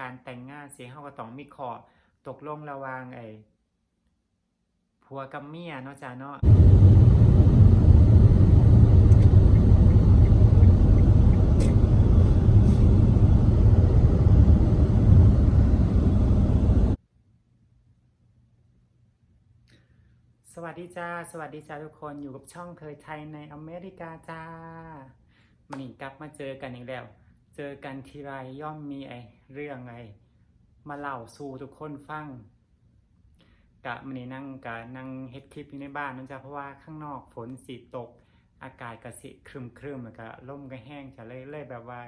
การแต่งงานสิเฮาก็ต้องมีขอตกลงระวางไอ้ผัวกับเมียเนาะจ้ะเนาะสวัสดีจ้า สวัสดีจ้าทุกคนอยู่กับช่องเคยไทยในอเมริกาจ้า มันนี่กลับมาเจอกันอีกแล้ว เจอกันทีไรย่อมมีไอเรื่องไอมาเล่าสู่ทุกคนฟังกะมันนี่นั่งกะนั่งเฮ็ดคลิปอยู่ในบ้านนั่นจ้าเพราะว่าข้างนอกฝนสีตก อากาศก็สิครึมครึมๆแล้วก็ลมก็แห้งจะเลยเลยแบบว่า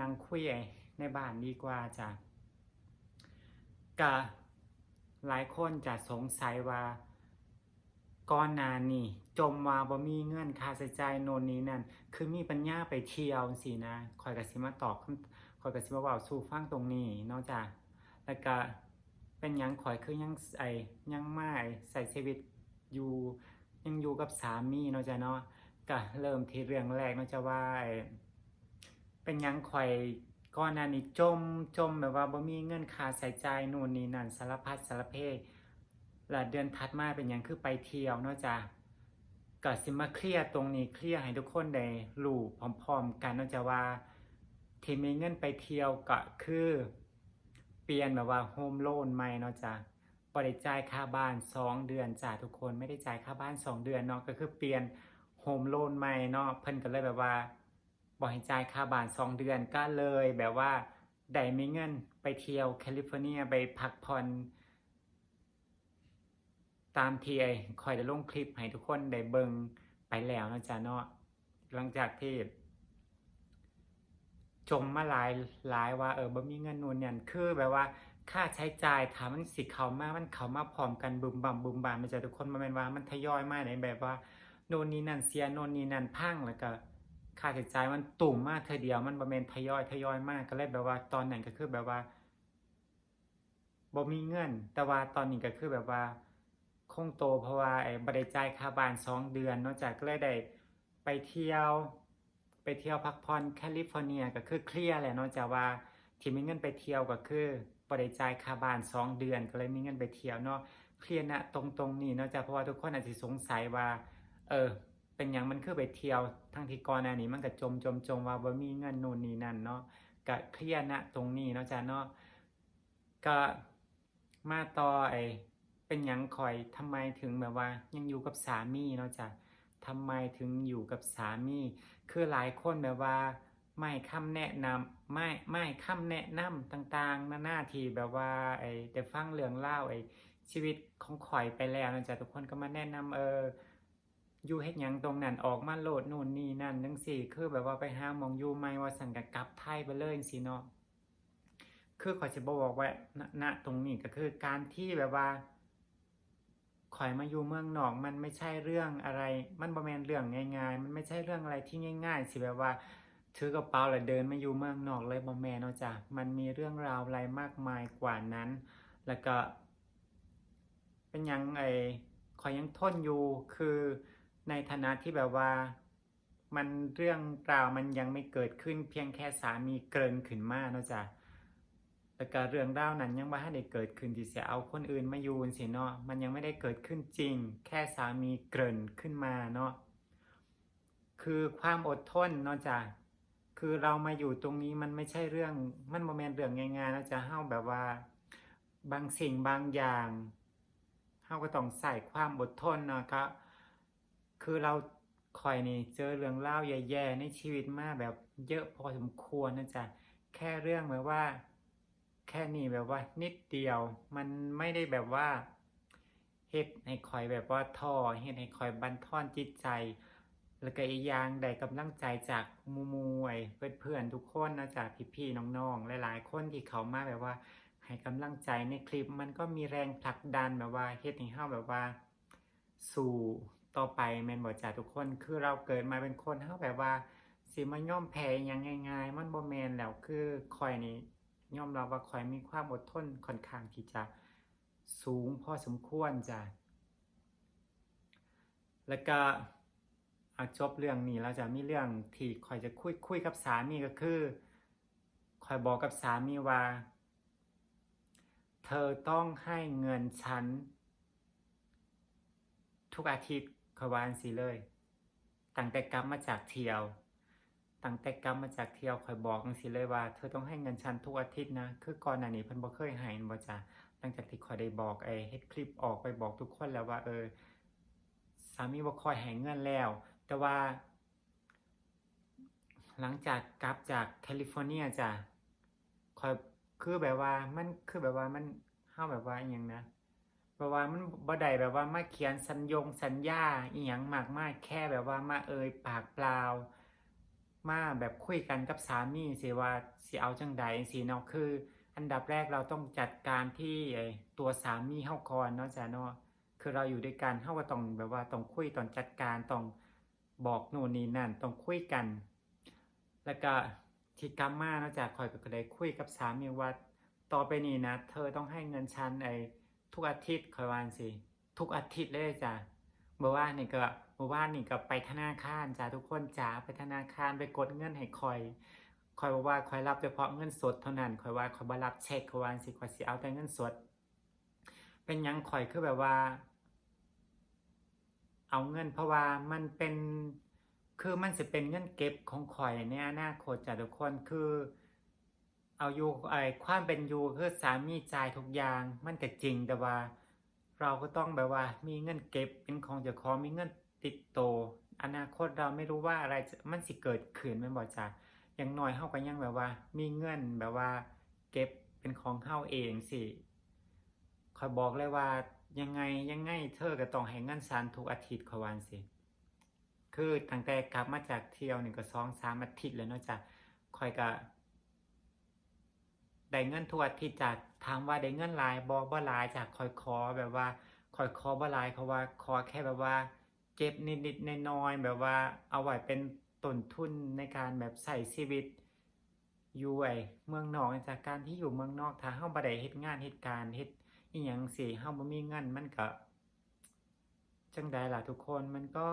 นั่งคุยไอในบ้านดีกว่าจ้ะกะหลายคนจะสงสัยว่า ก่อนหน้านี่ จมว่าบ่มีเงินค่าใช้จ่ายโน่นนี้นั่นคือมีปัญญาไปเที่ยวสินะคอยก็สิมาตอบคอยก็สิมาเว้าสู่ฟังตรงนี้นอกจากแล้วก็เป็นยังข่อยคือยังไอยังไอ้ใส่ชีวิตอยู่ยังอยู่กับสามีนาะจ้ะเนาะก็เริ่มที่เรื่องแรกนาะจ้ะว่าเป็นยังข่อยก่อนหน้านี้จมจมแบบว่าบ่มีเงินค่าใช้จ่ายโน่นนี่นั่นสารพัดสารเพ และเดือนถัดมาเป็นยังคือไปเที่ยวเนาะจ้ะก็สิมาเคลียร์ตรงนี้เคลียร์ให้ทุกคนได้รู้พร้อมๆกันเนาะจ้ะว่าที่มีเงินไปเที่ยวก็คือ เปลี่ยนแบบว่าโฮมโลนใหม่เนาะจ้ะบ่ได้จ่ายค่าบ้าน 2 เดือนจ้ะทุกคนไม่ได้จ่ายค่าบ้าน 2 เดือนเนาะก็คือเปลี่ยนโฮมโลนใหม่เนาะเพิ่นก็เลยแบบว่าบ่ให้จ่ายค่าบ้าน 2 เดือนก็เลยแบบว่าได้มีเงินไปเที่ยวแคลิฟอร์เนียไปพักผ่อน ตามที่ไอ้คอยได้ลงคลิปให้ทุกคนได้เบิงไปแล้วนะจ๊ะเนาะหลังจากที่ จมมาหลายหลายว่า เออบ่มีเงินนู่นเนี่ยคือแบบว่าค่าใช้จ่ายถามมันสิเขามามันเขามาพร้อมกันบึมบั่มบึมบามมันจะทุกคนมาเป็นว่ามันทยอยมาในแบบว่าโน่นนี่นั่นเสียโน่นนี่นั่นพังแล้วก็ค่าใช้จ่ายมันตุ่มมากเธอเดียว มันบ่แม่นทยอยทยอยมากก็เลยแบบว่าตอนนั้นก็คือแบบว่าบ่มีเงิน แต่ว่าตอนนี้ก็คือแบบว่า คงโตเพราะว่าไอ้บริจ่ายค่าบ้านสองเดือนนอกจากก็เลยได้ไปเที่ยว ไปเที่ยวพักผ่อนแคลิฟอร์เนียก็คือเคลียร์แหละนอกจากว่าที่มีเงินไปเที่ยวก็คือบริจ่ายค่าบ้านสองเดือน ก็เลยมีเงินไปเที่ยวเนาะเคลียร์นะตรงตรงนี้นอกจากเพราะว่าทุกคนอาจจะสงสัยว่า เออ เป็นอย่างมันคือไปเที่ยวทั้งที่ก่อนหน้านี้มันก็จมจมจมว่าบ่มีเงินนู่นนี่นั่นเนาะก็เคลียร์นะตรงนี้นาะจ้ะเนาะก็มาต่อไอ เป็นยังคอยทำไมถึงแบบว่ายังอยู่กับสามีเนาะจ้ะทำไมถึงอยู่กับสามี คือหลายคนแบบว่า ไม่คำแนะนำไม่ไม่คำแนะนำต่างๆนาหน้าที่แบบว่าไอ้ได้ฟังเรื่องเล่าไอ้ชีวิตของข่อยไปแล้วเนาะจ้ะทุกคนก็มาแนะนำเอออยู่เฮ็ดหยังตรงนั้นออกมาโหลดนู่นนี่นั่นจังซี่ คือแบบว่าไปห้าหมองอยู่ใหม่ว่าสั่งกักลับไทยไปเลยจังซี่เนาะคือขอยสิบอกว่าณตรงนี้ก็คือการที่แบบว่า ข่อยมาอยู่เมืองนอกมันไม่ใช่เรื่องอะไร มันบ่แมนเรื่องง่าย ๆ มันไม่ใช่เรื่องอะไรที่ง่าย ๆ สิแบบว่าถือกระเป๋าแล้วเดินมาอยู่เมืองนอกเลยบ่แมนเนาะจ้ะมันมีเรื่องราวอะไรมากมายกว่านั้น แล้วก็ เป็นยังไอ้ข่อยยังทนอยู่คือในฐานะที่แบบว่ามันเรื่องราวมันยังไม่เกิดขึ้นเพียงแค่สามีเกินขึ้นมาเนาะจ้ะ แล้วก็เรื่องราวนั้นยังไม่ได้เกิดขึ้นที่จะเอาคนอื่นมาอยู่สิเนาะมันยังไม่ได้เกิดขึ้นจริง แค่สามีเกริ่นขึ้นมาเนาะคือความอดทนเนาะจ้ะคือเรามาอยู่ตรงนี้มันไม่ใช่เรื่องมันโมเมนเรื่องง่ายๆเนาะจ้ะเฮาแบบว่า บางสิ่งบางอย่างเฮาก็ต้องใส่ความอดทนเนาะครับคือเราคอยนี่เจอเรื่องเล่าแย่ๆในชีวิตมาแบบเยอะพอสมควรนะจ๊ะแค่เรื่องแบบว่า แค่นี้แบบว่านิดเดียว มันไม่ได้แบบว่าเฮ็ดให้คอยแบบว่าท้อเฮ็ดให้คอยบันทอนจิตใจ แล้วก็อีกอย่างได้กำลังใจจากมูมูไอ้เพื่อนๆทุกคนนะจากพี่ๆน้องๆหลายๆคนที่เขามาแบบว่า ให้กำลังใจในคลิปมันก็มีแรงผลักดันแบบว่าเฮ็ดให้เฮาแบบว่า สู่ต่อไปแม่นบ่จ้าทุกคน คือเราเกิดมาเป็นคนเฮาแบบว่าสิมาย่อมแพ้อหยังง่าย ๆ มันบ่แมนแล้วคือคอยนี่ ยอมรับว่าคอยมีความอดทนค่อนข้างที่จะสูงพอสมควรจ้ะแล้วก็อาจบเรื่องนี้แล้วจะมีเรื่องที่คอยจะคุยคุยกับสามีก็คือคอยบอกกับสามีว่า เธอต้องให้เงินฉัน ทุกอาทิตย์ขวาจั่งสิเลย ตั้งแต่กลับมาจากเที่ยว ตั้งแต่กลับมาจากเที่ยวคอยบอกจังสิเลยว่า เธอต้องให้เงินฉันทุกอาทิตย์นะ คือก่อนหน้านี้เพิ่นบ่เคยให้แม่นบ่จ้ะหลังจากที่คอยได้บอกไอ้เฮ็ดคลิปออกไปบอกทุกคนแล้วว่า เออ สามีบ่คอยให้เงินแล้ว แต่ว่า หลังจากกลับจากแคลิฟอร์เนียจ้ะคอยคือแบบว่ามันคือแบบว่ามันเฮาแบบว่าอหยังนะแบบว่ามันบ่ได้แบบว่ามาเขียนสัญญงสัญญาอีหยังมากมายแค่แบบว่ามาเอ่ยปากเปล่า มาแบบคุยกันกับสามีสิว่าสิเอาจังใดสิเนาะคือ อันดับแรกเราต้องจัดการที่ตัวสามีเฮาก่อนเนาะจ้ะเนาะคือเราอยู่ด้วยกันเฮาก็ต้องแบบว่าต้องคุยต้องจัดการต้องบอกโน่นนี่นั่นต้องคุยกัน แล้วก็ที่กลัมมาเนาะจากคอยก็ได้คุยกับสามีว่าต่อไปนี้นะ เธอต้องให้เงินฉันไอ้ทุกอาทิตย์คอยวาจั่งสิทุกอาทิตย์เลยจ้ะ เมื่อวานนี่ก็เมื่อวานนี่ก็ไปธนาคารจ้ะทุกคนจ้าไปธนาคารไปกดเงินให้คอยคอยบอกว่าคอยรับเฉพาะเงินสดเท่านั้นคอยว่าคอยบ่รับเช็คคอยวาจั่งสิคอยสิเอาแต่เงินสด เป็นยังคอยคือแบบว่า เอาเงินเพราะว่ามันเป็นคือมันจะเป็นเงินเก็บของข่อยในอนาคตจ้ะทุกคนคือเอาอยู่ไอ้ความเป็นอยู่คือสามีจ่ายทุกอย่างมันก็จริงแต่ว่า เราก็ต้องแบบว่า มีเงินเก็บเป็นของเจ้าของมีเงินติดโตวอนาคตเราไม่รู้ว่าอะไรจะมันสิเกิดขึ้นแม่นบ่จ้ะอย่างน้อยเฮาก็ยังแบบว่า มีเงินแบบว่า เก็บเป็นของเฮาเองสิคอยบอกเลยว่ายังไงยังไงเธอก็ต้องให้เงินฉันทุกอาทิตย์ขวาจั่งสิคือตั้งแต่กลับมาจากเที่ยวหนี่งก็สองสามอาทิตย์แล้วเนาะจ้ะคอยก็ ได้เงินทุกอาทิตย์จากถามว่าได้เงินหลายบ่บ่หลายจากคอยขอแบบว่าคอยขอบ่หลายเพราะว่าขอแค่แบบว่า เก็บนิดๆน้อยๆแบบว่าเอาไว้เป็นต้นทุนในการแบบใช้ชีวิตอยู่ไอเมืองนอกจากการที่อยู่เมืองนอกถ้าเฮาบ่ได้เฮ็ดงานเฮ็ดการเฮ็ดอีหยังสิเฮาบ่มีเงินมันก็จังใดล่ะทุกคนมันก็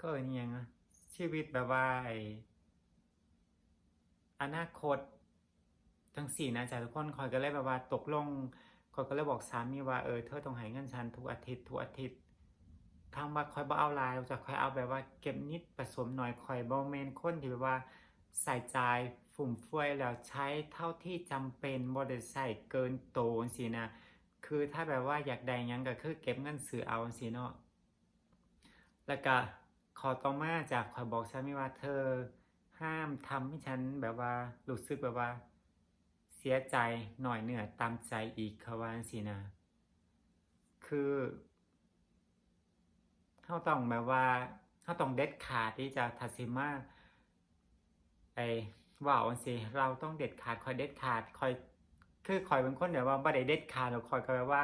ก็อิ้นอิหยังชีวิตแบบว่าไอ อนาคตจังซี้นะจ้ะทุกคนข้อยก็เลยแบบว่าตกลงข้อยก็เลยบอกสามีว่าเออเธอต้องให้เงินฉันทุกอาทิตย์ทุกอาทิตย์ถามว่าข้อยบ่เอาลายจะข้อยเอาแบบว่าเก็บนิดผสมหน่อยข้อยบ่แม่นคนที่แบบว่าใส่ใจ่ายฟุ่มเฟือยแล้วใช้เท่าที่จำเป็นบ่ได้ใช้เกินโตจังซี้นะ คือถ้าแบบว่าอยากได้ยังก็คือเก็บเงินซื้อเอาจังซี้เนาะแล้วก็ขอต่อมาจากขอยบอกสามีว่าเธอ ห้ามทำให้ฉันแบบว่ารู้สึกแบบว่า เสียใจหน่อยเหนื่อยตามใจอีกเขาว่าจังซี่นะ คือเฮาต้องแบบว่าเฮาต้องเด็ดขาดที่จะทัดสิมาไอ้ว้าจังซี่เราต้องเด็ดขาดคอยเด็ดขาดคอยคือคอยเป็นคนแบบว่าบ่ได้เด็ดขาดหรอกคอยก็แบบว่า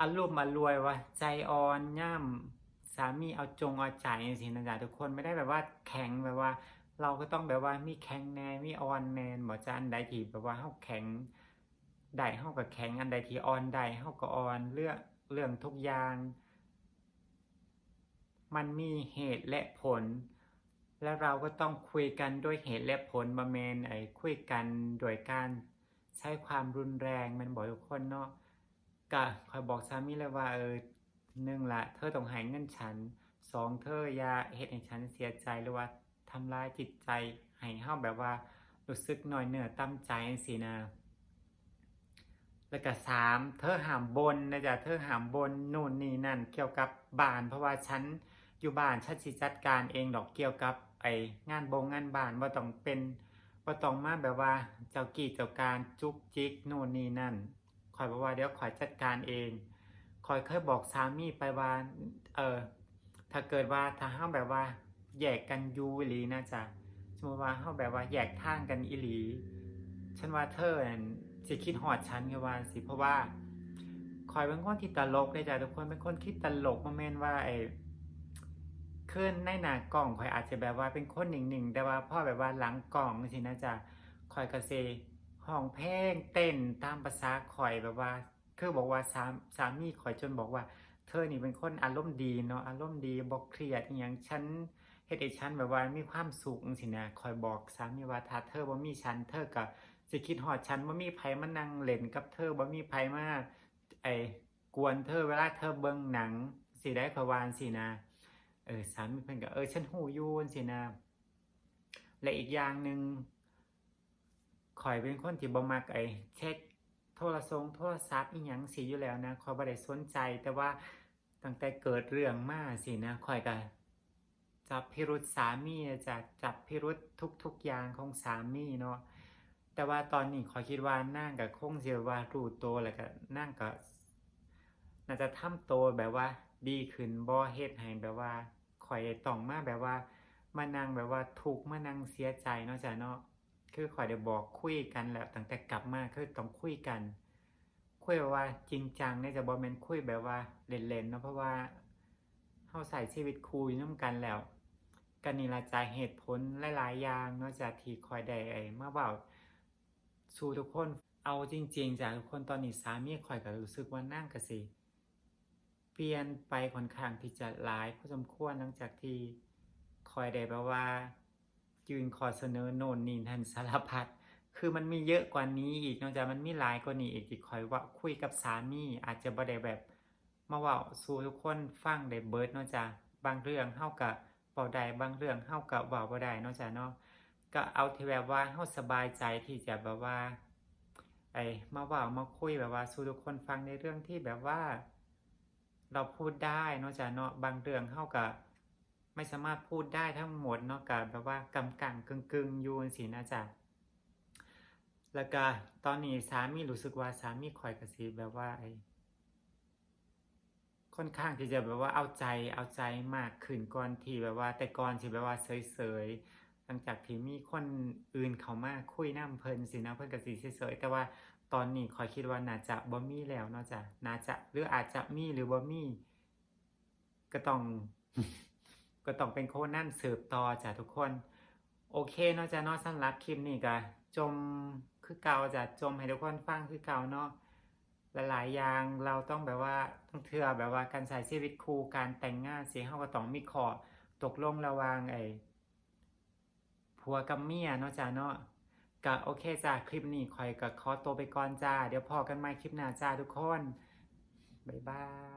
อารมณ์มารวยว่าใจอ่อนย่ำสามีเอาจงเอาใจจังซี่นะจ๊ะทุกคนไม่ได้แบบว่าแข็งแบบว่า เราก็ต้องแบบว่ามีแข็งแน่มีอ่อนแน่บ่จ้ะอันใดที่แบบว่าเฮาแข็งได้เฮาก็แข็งอันใดที่อ่อนได้เฮาก็อ่อนเรื่องเรื่องทุกอย่าง มันมีเหตุและผล แล้วเราก็ต้องคุยกันด้วยเหตุและผลบ่แม่นไอ้คุยกันโดยการใช้ความรุนแรงม่นบ่ทุกคนเนาะก็คอยบอกสามีเลยว่าเออหนึ่งละเธอต้องให้เงินฉันสองเธออย่าเฮ็ดให้ฉันเสียใจหรือว่า ทำร้ายจิตใจให้เฮาแบบว่ารู้สึกหน้อยเหนือต่ำใจจังซี่นะ แล้วก็สามเธอห้ามบนนะจ๊ะเธอห้ามบนนู่นนี่นั่น เกี่ยวกับบ้าน เพราะว่าฉันอยู่บ้านฉันสิจัดการเองดอกเกี่ยวกับไองานบงงานบ้านบ่ต้องเป็นบ่ต้องมาแบบว่าเจ้ากี้เจ้าการจุกจิกนู่นนี่นั่นคอยบอกว่าเดี๋ยวคอยจัดการเองคอยเคยบอกสามีไปว่าเออถ้าเกิดว่าถ้าเฮามแบบว่า แยกกันอยู่อีหลีนะจ๊ะสมมติว่าเฮาแบบว่าแยกทางกันอีหลี ฉันว่าเธอนสิคิดฮอดฉันก็ว่าสิเพราะว่าคอยเป็นคนที่ตลกเลยจ้ะทุกคนเป็นคนคิดตลกบ่แม่นว่าไอ้ขึ้นในหน้ากล้องคอยอาจจะแบบว่าเป็นคนหนิ่งๆแต่ว่าพอแบบว่าหลังกล้องสินะจ๊ะคอยก็สิห้องเพลงเต้นตามภาษาข่อยแบบว่าคือบอกว่าสามสามีข่อยจนบอกว่า เธอนี่เป็นคนอารมณ์ดีเนาะอารมณ์ดีบอกเครียดอย่างฉัน เฮ็ดให้ฉันแบบว่ามีความสุขจังซี่นะคอยบอกสามีว่าถ้าเธอบ่มีฉันเธอก็สิคิดฮอดฉันบ่มีไผมานั่งเล่นกับเธอบ่มีไผมาไอ้กวนเธอเวลาเธอเบิ่งหนังสิได้ขวาจั่งซี้นะเออสามีเพิ่นก็เออฉันฮู้อยู่จังซี่นะและอีกอย่างหนึ่งข่อยเป็นคนที่บ่มักไอ้เช็คโทรศัพท์โทรศัพท์อีหยังสิอยู่แล้วนะข่อยบ่ได้สนใจแต่ว่าตั้งแต่เกิดเรื่องมาสินะข่อยก็ จับพิรุษสามีจะจับพิรุษทุกๆอย่างของสามีเนาะแต่ว่าตอนนี้ขอคิดว่านางก็คงสิว่ารู้ตัวแล้วก็นางก็น่าจะทำตัวแบบว่า ดีขึ้นบ่เฮ็ดให้แบบว่าข่อยได้ต้องมาแบบว่า มานั่งแบบว่าทุกมานั่งเสียใจเนาะจ้ะเนาะคือข่อยได้บอกคุยกันแล้วตั้งแต่กลับมาคือต้องคุยกัน คุยแบบว่าจริงจังเนี่ยจะบ่แม่นคุยแบบว่าเล่นๆเนาะเพราะว่าเฮาใส่ชีวิตคู่อยู่นํกันแล้ว ก็นี่ล่ะจ้ะเหตุผลหลายๆอย่างนาะจ้ะที่ข่อยได้ไอ้มาเว้าสู่ทุกคนเอาจริง ๆจ้ะทุกคนตอนนี้สามีข่อยก็รู้สึกว่านางก็สิ เปลี่ยนไปค่อนข้างที่จะหลายพอสมควรหลังจากที่คอยได้แบบว่ายืนขอเสนอโน่นนี่นั่นสารพัดคือมันมีเยอะกว่านี้อีกนอกจากมันมีหลายกว่านี้อีกที่คอยว่าคุยกับสามีอาจจะบ่ได้แบบ มาว้าสู่ทุกคนฟังได้เบิร์ดนาะจ้ะบางเรื่องเฮาก็ เว้าได้บางเรื่องเฮาก็เว้าบ่ได้เนาะจ้ะเนาะก็เอาที่แบบว่าเฮาสบายใจที่จะแบบว่าไอ้มาเว้ามาคุยแบบว่าสู่ทุกคนฟังในเรื่องที่แบบว่า เราพูดได้เนาะจ้ะเนาะบางเรื่องเฮาก็ไม่สามารถพูดได้ทั้งหมดเนาะกับแบบว่ากำกังกึ่งกึ่งๆอยู่สินะจ๊ะแล้วก็ตอนนี้สามีรู้สึกว่าสามีคอยกระซิบแบบว่าไอ้ ค่อนข้างที่จะแบบว่าเอาใจเอาใจมากขึ้นก่อนที่แบบว่า แต่ก่อนที่แบบว่าเฉยๆหลังจากที่มีคนอื่นเขามาคุยน้ำเพลินสินะเพิ่นก็สิเฉยๆแต่ว่าตอนนี้คอยคิดว่าน่าจะบ่มีแล้วเนาะจ้ะน่าจะหรืออาจจะมีหรือบ่มีก็ต้องก็ต้องเป็นโคนนั่นสืบต่อจ้ะทุกคน โอเคเนาะจ้ะเนาะสำหรับคลิปนี้ก็จมคือเก่าจ้ะจมให้ทุกคนฟังคือเก่าเนาะ หลายๆอย่างเราต้องแบบว่าต้องเทื่อแบบว่าการใช้ชีวิตคู่การแต่งงานสิเฮาก็ต้องมีขอตกลงระหว่างไอ้ผัวกับเมียเนาะจ้าเนาะก็โอเคจ้าคลิปนี้คอยก็ขอตัวไปก่อนจ้า เดี๋ยวพอกันใหม่คลิปหน้าจ้าทุกคน บ๊ายบาย